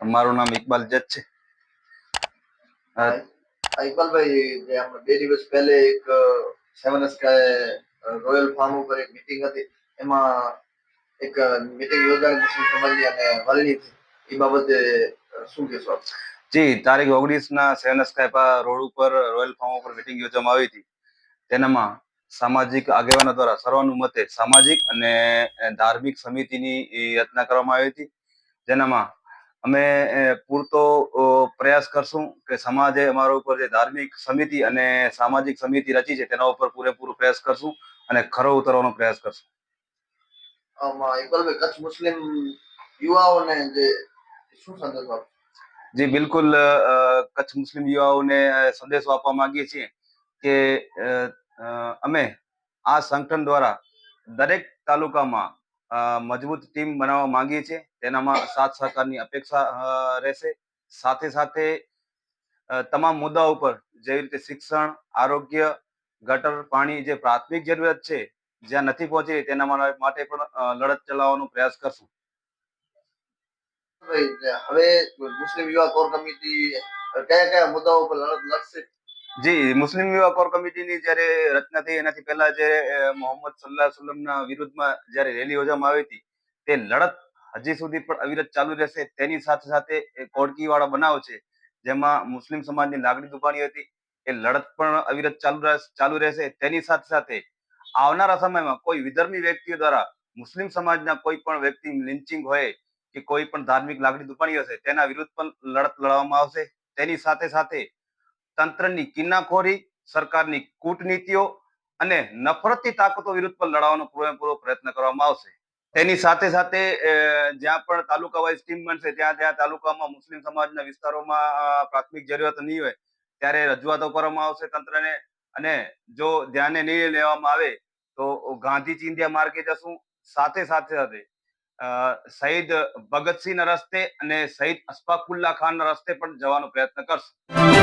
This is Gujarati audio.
મારું નામ ઇકબાલ જજ છે. ઇકબાલભાઈ આપણે બે દિવસ પહેલે એક સેવન સ્કાય રોયલ ફાર્મ ઉપર એક મીટિંગ હતી. એમાં એક મીટિંગ યોજાઈ મુસ્લિમ સમાજની અને વાલની એ બાબતે શું કહેશો જી તારીખ ઓગણીસ ના સેવન સ્કાય રોડ ઉપર રોયલ ફાર્મ ઉપર મિટિંગ યોજવામાં આવી હતી. તેનામાં સામાજિક આગેવાનો દ્વારા સર્વાનુમતે સામાજિક અને ધાર્મિક સમિતિની એ રચના કરવામાં આવી હતી. જેનામાં અમે પૂરતો પ્રયાસ કરશું કે સમાજે અમારા ઉપર જે ધાર્મિક સમિતિ અને સામાજિક સમિતિ રચી છે તેના ઉપર પૂરેપૂરો પ્રયાસ કરશું અને ખરો ઉતરવાનો પ્રયાસ કરશું કચ્છ મુસ્લિમ યુવાઓને જે શું સંદેશ આપશો? જી બિલકુલ કચ્છ મુસ્લિમ યુવાઓને સંદેશો આપવા માંગીએ છીએ કે અમે આ સંગઠન દ્વારા દરેક તાલુકામાં મજબૂત ટીમ બનાવવા માંગીએ છીએ. તેનામાં સાથ સહકારની અપેક્ષા રહેશે. સાથે સાથે તમામ મુદ્દા ઉપર જેવી રીતે શિક્ષણ, આરોગ્ય, ગટર, પાણી જે પ્રાથમિક જરૂરિયાત છે, જ્યાં નથી પહોંચી તેના માટે પણ લડત ચલાવવાનો પ્રયાસ કરશું. હવે મુસ્લિમ યુવા કોર કમિટી કયા કયા મુદ્દાઓ પર લડત લડશે? જી, મુસ્લિમ યુવા કોર કમિટીની જ્યારે રચના થઈ, એનાથી પહેલા જે મોહમ્મદ સલ્લાહ સલ્લમના વિરુદ્ધમાં જ્યારે રેલી યોજવામાં આવી હતી, તે લડત હજી સુધી પણ અવિરત ચાલુ રહેશે. તેની સાથે સાથે કોડકી કોડકીવાળા બનાવ છે, જેમાં મુસ્લિમ સમાજની લાગણી દુભાણી હતી. એ લડત પણ અવિરત ચાલુ ચાલુ રહેશે. તેની સાથે સાથે આવનારા સમયમાં કોઈ વિધર્મી વ્યક્તિઓ દ્વારા મુસ્લિમ સમાજના કોઈ પણ વ્યક્તિ લિન્ચિંગ હોય કે કોઈ પણ ધાર્મિક લાગણી દુભાણી હશે, તેના વિરુદ્ધ પણ લડત લડવામાં આવશે. તેની સાથે સાથે તંત્રની કિન્નાખોરી, સરકારની કૂટનીતિઓ અને નફરતી તાકાતો વિરુદ્ધ પણ લડવાનો પૂરેપૂરો પ્રયત્ન કરવામાં આવશે. તેની સાથે સાથે જ્યાં પણ તાલુકા વાઇઝ ટીમ બનશે, ત્યાં ત્યાં તાલુકામાં મુસ્લિમ સમાજના વિસ્તારોમાં પ્રાથમિક જરૂરિયાત નહીં હોય, ત્યારે રજૂઆતો કરવામાં આવશે તંત્રને. અને જો ધ્યાને નહીં લેવામાં આવે, તો ગાંધી ચિંધ્યા માર્ગે જશું. સાથે સાથે સાથે શહીદ ભગતસિંહના રસ્તે અને શહીદ અશફાકુલ્લા ખાનના રસ્તે પણ જવાનો પ્રયત્ન કરશું.